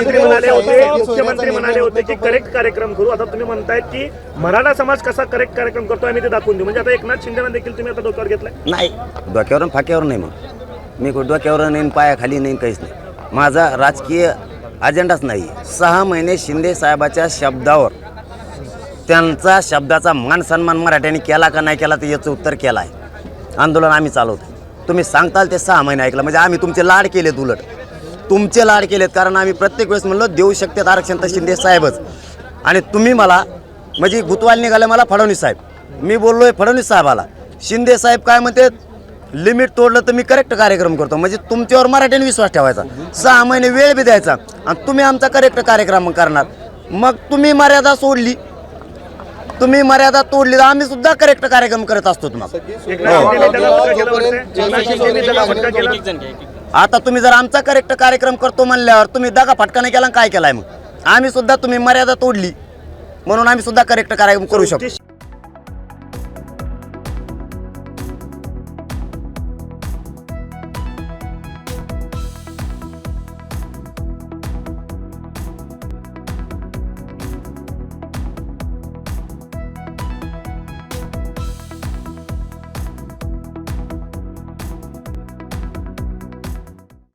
मुख्यमंत्री म्हणाले होते मुख्यमंत्री म्हणाले होते की करेक्ट कार्यक्रम करू. आता तुम्ही म्हणतायत की मराठा समाज कसा करेक्ट कार्यक्रम करतो आम्ही ते दाखवून देऊ. म्हणजे आता एकनाथ शिंदेना देखील तुम्ही आता डोक्यावर घेतलाय? नाही डोक्यावरून फाक्यावर नाही मग मी कुठं डोक्यावर नाही पायाखाली नाही काहीच नाही. माझा राजकीय अजेंडाच नाही. सहा महिने शिंदे साहेबाच्या शब्दावर त्यांचा शब्दाचा मान सन्मान मराठ्यांनी केला का नाही केला तर याचं उत्तर केलं आहे आंदोलन आम्ही चालवतो तुम्ही सांगताल ते सहा महिने ऐकलं म्हणजे आम्ही तुमचे लाड केलेत उलट. तुमचे लाड केलेत कारण आम्ही प्रत्येक वेळेस म्हणलो देऊ शकतात आरक्षण तर शिंदे साहेबच. आणि तुम्ही मला म्हणजे गुतवाल निघाले मला फडणवीस साहेब. मी बोललोय फडणवीस साहेबाला शिंदे साहेब काय म्हणते लिमिट तोडलं तर मी करेक्ट कार्यक्रम करतो. म्हणजे तुमच्यावर मराठ्याने विश्वास ठेवायचा. सहा महिने वेळ बी द्यायचा. आणि तुम्ही आमचा करेक्ट कार्यक्रम करणार. मग तुम्ही मर्यादा सोडली. तुम्ही मर्यादा तोडली तर आम्ही सुद्धा करेक्ट कार्यक्रम करत असतो तुम्हाला. आता तुम्ही जर आमचा करेक्ट कार्यक्रम करतो म्हणल्यावर तुम्ही दगा फटका नाही केला आणि काय केलाय मग? आम्ही सुद्धा तुम्ही मर्यादा तोडली. म्हणून आम्ही सुद्धा करेक्ट कार्यक्रम करू शकतो.